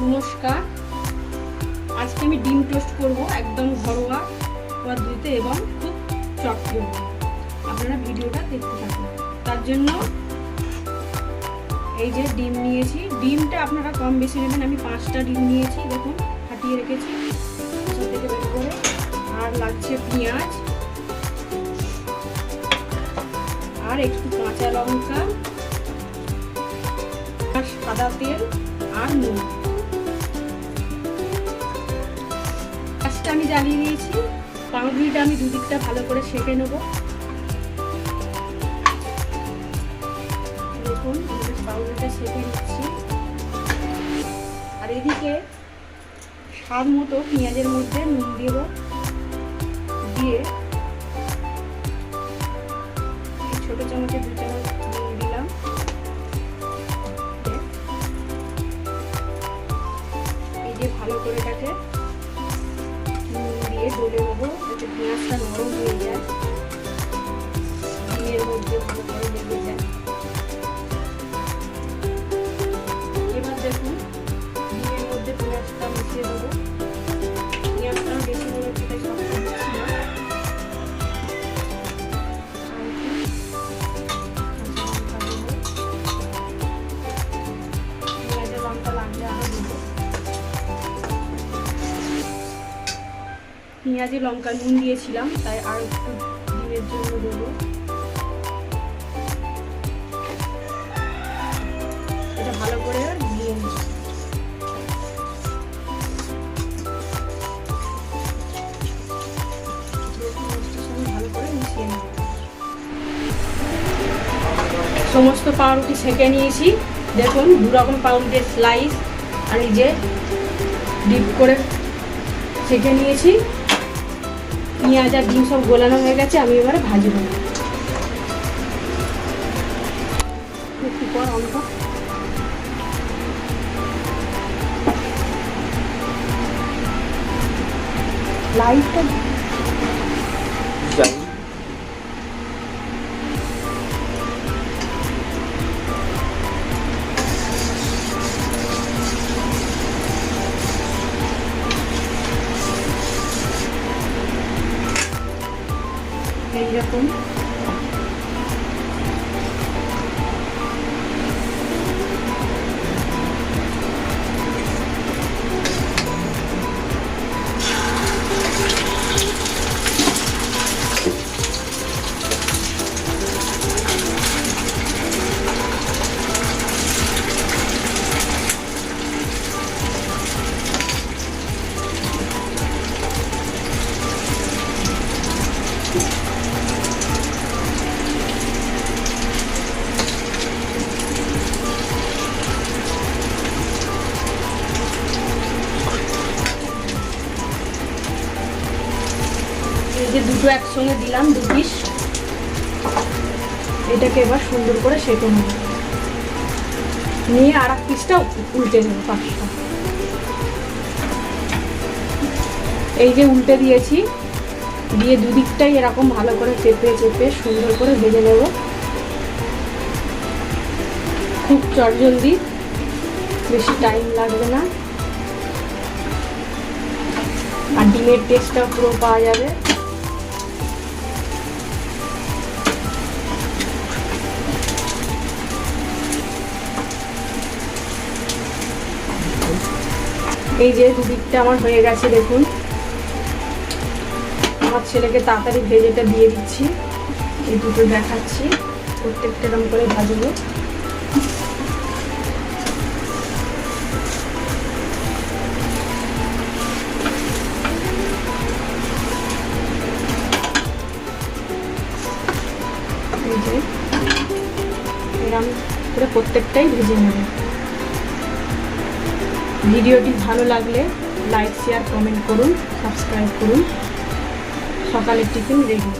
নমস্কার আজকে আমি ডিম টোস্ট করব একদম ঘরোয়া পদ্ধতিতে এবং খুব চটকে আপনারা ভিডিওটা দেখতে থাকুন। তার জন্য এই যে ডিম নিয়েছি। ডিমটা আপনারা কম বেশি নেবেন। আমি পাঁচটা ডিম নিয়েছি, দেখুন, ফাটিয়ে রেখেছি। থেকে বের করে। আর লাগছে পেঁয়াজ। আর একটু কাঁচা লঙ্কা। সাদা তেল। আর নুন। গ্যাসটা আমি জ্বালিয়ে দিয়েছি। পাউরুটিটা আমি দুদিকটা ভালো করে সেঁকে নেব। দেখুন পাউরুটিটা সেঁকে নিচ্ছি। আর এদিকে স্বাদ মতো পেঁয়াজের মধ্যে নুন দেব। দিয়ে ছোট চামচে দু চামচ নুন দিলাম। এই যে ভালো করে নুন দিয়ে ডলে নেব। যাতে পেঁয়াজটা নরম হয়ে যায় ডিমের মধ্যে ভালো করে লেগে যায় পেঁয়াজে লঙ্কা নুন দিয়েছিলাম, তাই আর একটু ডিমের জন্য দেবো। এটা ভালো করে দিয়ে সমস্ত পাউরুটি সেঁকে নিয়েছি। দেখুন দু রকম পাউরুটির স্লাইস আর নিজে ডিপ করে সেঁকে নিয়েছি। পেঁয়াজ আর ডিম সব গোলানো হয়ে গেছে আমি এবারে পর অল্প। লাইটটা এইরকম যে দুটো একসঙ্গে দিলাম দু পিস এটাকে এবার সুন্দর করে সেঁকে নেব। নিয়ে আর এক পিসটা উল্টে নেব পাঁচটা এই যে উল্টে দিয়েছি, দিয়ে দুদিকটাই এরকম ভালো করে চেপে চেপে সুন্দর করে ভেজে নেব। খুব চটজলদি, বেশি টাইম লাগবে না। আর ডিমের টেস্টটা পুরো পাওয়া যাবে। এই যে দুদিকটা আমার হয়ে গেছে, দেখুন। আমার ছেলেকে তাড়াতাড়ি ভেজেটা দিয়ে দিচ্ছি। এই দুটো দেখাচ্ছি, প্রত্যেকটা এরকম করে ভাজবো। করে প্রত্যেকটাই ভেজে নেব। ভিডিওটি ভালো লাগলে লাইক শেয়ার কমেন্ট করুন সাবস্ক্রাইব করুন। সকালের টিফিন রেডি